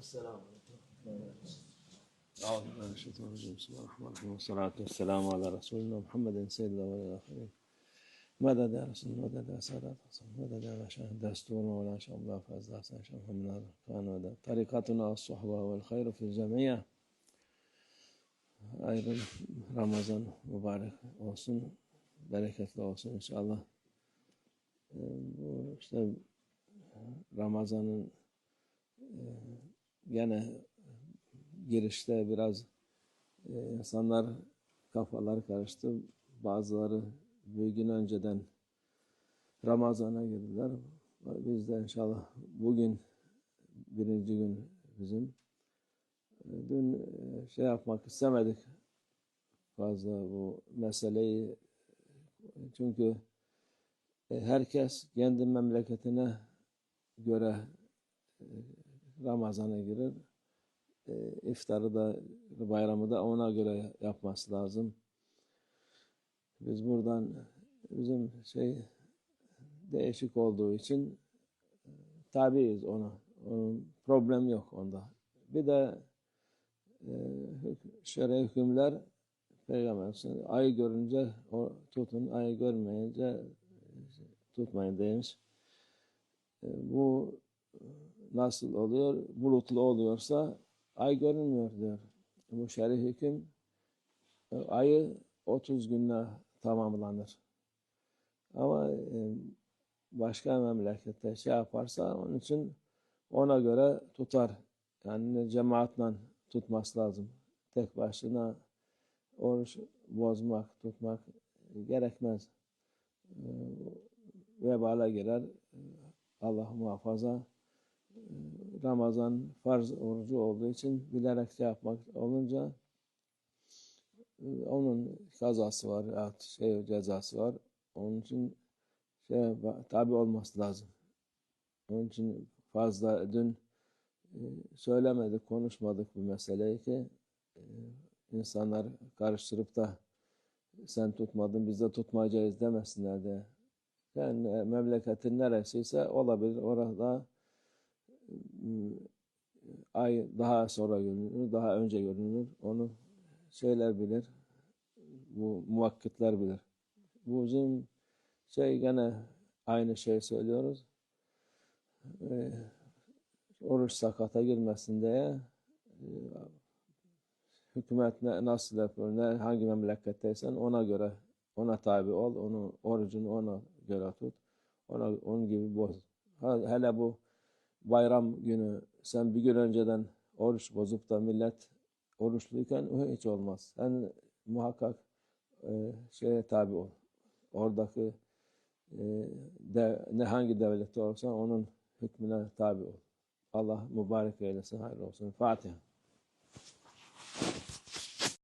السلام أعوذ بالله من الشيطان الرجيم. بسم الله الرحمن الرحيم. والصلاة والسلام على رسولنا محمد سيد الأولين والآخرين. يا سادات حسن مدد يا مشاهد دستور ولا شاء الله فاز حسن شاء محمد كان ودى طريقتنا الصحبة والخير في الجميع. ayrı Ramazan mübarek olsun, bereketli olsun inşallah. Bu işte Ramazan'ın gene girişte biraz e, insanlar kafalar karıştı. Bazıları bir gün önceden Ramazan'a girdiler. Biz de inşallah bugün birinci gün bizim. E, Dün e, şey yapmak istemedik fazla bu meseleyi. Çünkü herkes kendi memleketine göre Ramazan'a girer. E, iftarı da bayramı da ona göre yapması lazım. Biz buradan bizim şey değişik olduğu için e, tabiiz ona. Onun problem yok onda. Bir de e, şer'i hükümler Peygamber Efendimiz, ay görünce o tutun, ay görmeyince e, tutmayın demiş. E, bu nasıl oluyor? Bulutlu oluyorsa ay görünmüyor diyor. Bu şer'i hüküm e, ayı 30 günle tamamlanır. Ama e, başka memlekette şey yaparsa onun için ona göre tutar. Yani cemaatle tutması lazım. Tek başına oruç bozmak, tutmak gerekmez. E, Vebala girer. Allah muhafaza. Ramazan farz orucu olduğu için bilerek şey yapmak olunca e, onun kazası var, şey cezası var. Onun için şey tabi olması lazım. Onun için fazla dün e, söylemedik, konuşmadık bu meseleyi ki e, insanlar karıştırıp da sen tutmadın biz de tutmayacağız demesinler diye. Yani memleketin neresiyse olabilir. Orada ay daha sonra görünür, daha önce görünür. Onu şeyler bilir, bu muvakkitler bilir. Bu bizim şey gene aynı şey söylüyoruz. E, oruç sakata girmesin diye e, hükümet ne, nasıl yapıyor, ne, hangi memleketteysen ona göre ona tabi ol, onu orucunu ona göre tut, ona onun gibi boz. Hele bu bayram günü sen bir gün önceden oruç bozup da millet oruçluyken o hiç olmaz. Sen muhakkak e, şeye tabi ol. Oradaki e, de, ne hangi devlette olsan onun hükmüne tabi ol. Allah mübarek eylesin, hayırlı olsun. Fatiha.